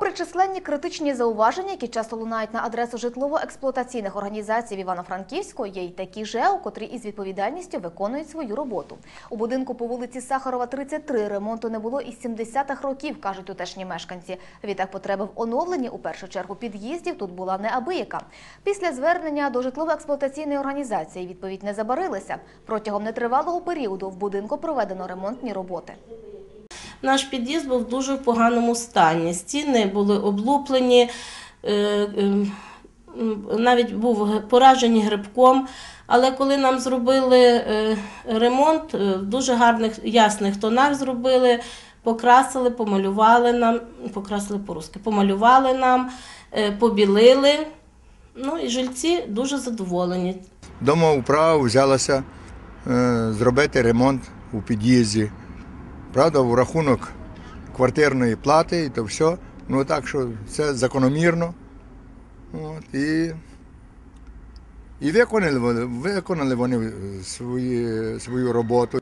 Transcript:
Попри численні критичні зауваження, які часто лунають на адресу житлово-експлуатаційних організацій в Івано-Франківську, є й такі ЖЕО, котрі із відповідальністю виконують свою роботу. У будинку по вулиці Сахарова, 33 ремонту не було із 70-х років, кажуть тутешні мешканці. Відтак потреби в оновленні у першу чергу під'їздів тут була неабияка. Після звернення до житлово-експлуатаційної організації відповідь не забарилися. Протягом нетривалого періоду в будинку проведено ремонтні роботи. Наш під'їзд був в дуже поганому стані. Стіни були облуплені, е, е, навіть був поражені грибком. Але коли нам зробили е, ремонт, в дуже гарних ясних тонах зробили, покрасили, помалювали нам, покрасили по-русски, помалювали нам, побілили. Ну і жильці дуже задоволені. Домоуправа взялася е, зробити ремонт у під'їзді. Правда, в рахунок квартирної плати і то все. Ну так що це закономірно. От, і, і виконали, виконали вони свої, свою роботу.